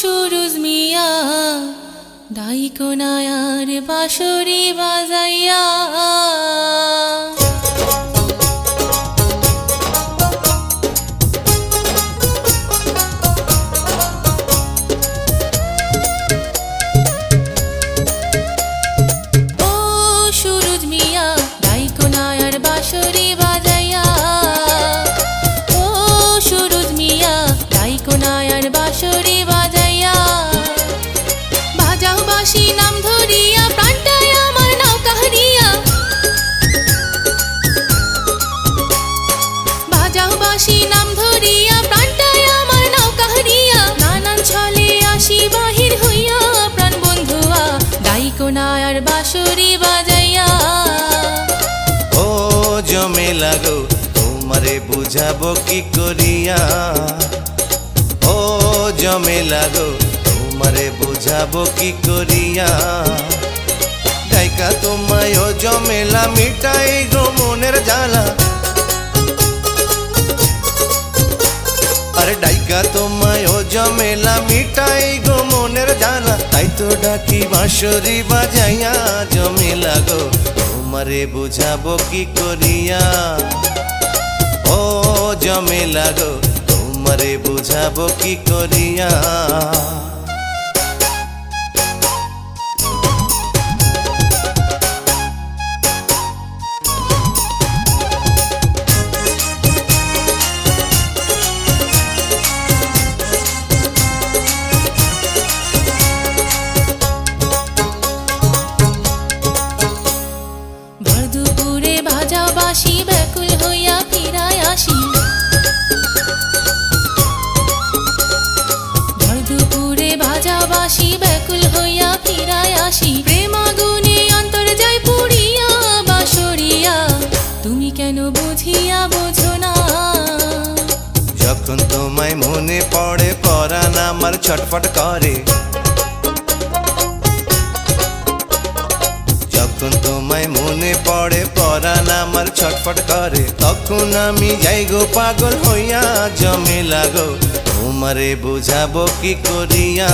সুরুজ মিয়া দাইকোনায়ার বাসুরি বাজাইয়া। বুঝাবো কি করিয়া? ও জমে লাগো তোমারে বুঝাবো কি করিয়া? গায়িকা তোমায় ও জমেলা মিটাই গো মনের জ্বালা। আরে ডাইকা তোমায় ও জমেলা মিটাই গো মনের জ্বালা। তাই তো ডাকি বাঁশরি বাজাইয়া, জমেলা গো, তোমারে বুঝাবো কি করিয়া? জমেলা লাগো তোমারে বুঝাবো কি করিয়া? ফিরায় আসি প্রেম আগুনে অন্তর যায় পুড়িয়া বাসরিয়া তুমি কেন বুঝিয়া বোঝো না? যখন তোমায় মনে পড়ে, পরাণ আমার ছটফট করে। যখন তোমায় মনে পড়ে, পরাণ আমার ছটফট করে, তখন আমি যাই গো পাগল হইয়া, জমে লাগো। তোমারে বুঝাবো কি করিয়া?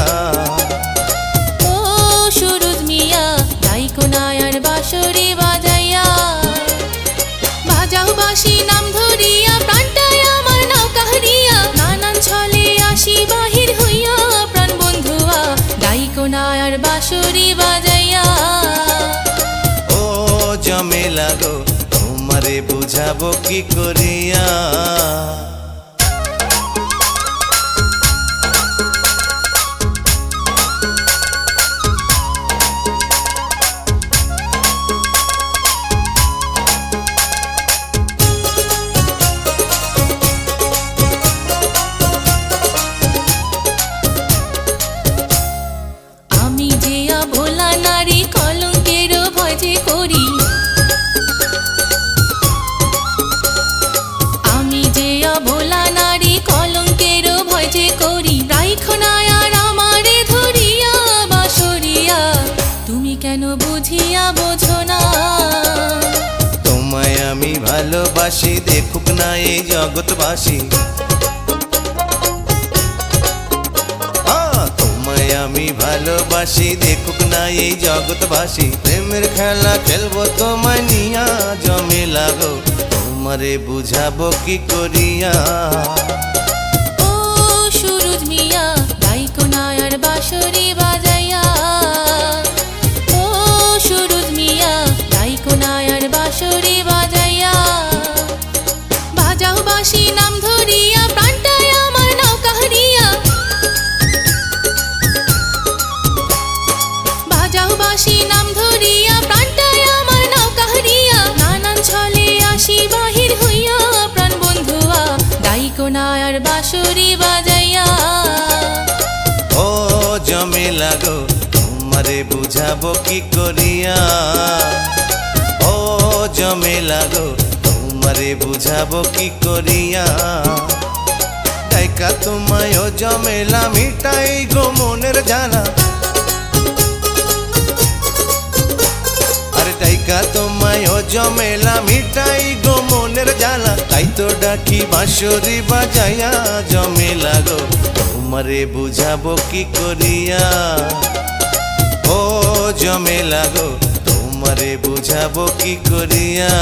দাইকোনায়ার বাঁশরি বাজাইয়া। বাজাও বাসি নাম ধরিয়া, প্রাণটায় আমার নাও কাহরিয়া নানান ছলে আসি বাহির হইয়া, প্রাণ বন্ধুয়া দাইকোনায়ার বাঁশরি বাজাইয়া। ও জমে লাগো তোমারে বুঝাবো কি করিয়া? ভালোবাসি, দেখুক না এই জগৎবাসী। আমি ভালোবাসি, দেখুক না এই জগৎবাসী। প্রেমের খেলা খেলব তোমায় নিয়া জমে লাগো তোমারে বুঝাবো কি করিয়া? বাজাও বাসি নাম ধরিয়া, প্রাণটায় আমার আসি বাহির হইয়া, প্রাণ বন্ধুয়া দাইকোনায়ার বাঁশরি বাজাইয়া। ও জমে লাগো তোমারে বুঝাবো কি করিয়া? ও জমে লাগো তোমারে বুঝাবো কি করিয়া? গায়িকা তোমায় জমেলা মিটাই গো মনের জ্বালা। আরে গায়িকা তোমায় জমেলা মিটাই গো মনের জ্বালা। তাই তো ডাকি বাঁশরি বাজাইয়া জমে লাগো তোমার বুঝাবো কি করিয়া? ও জমে লাগো তোমারে বুঝাবো কি করিয়া?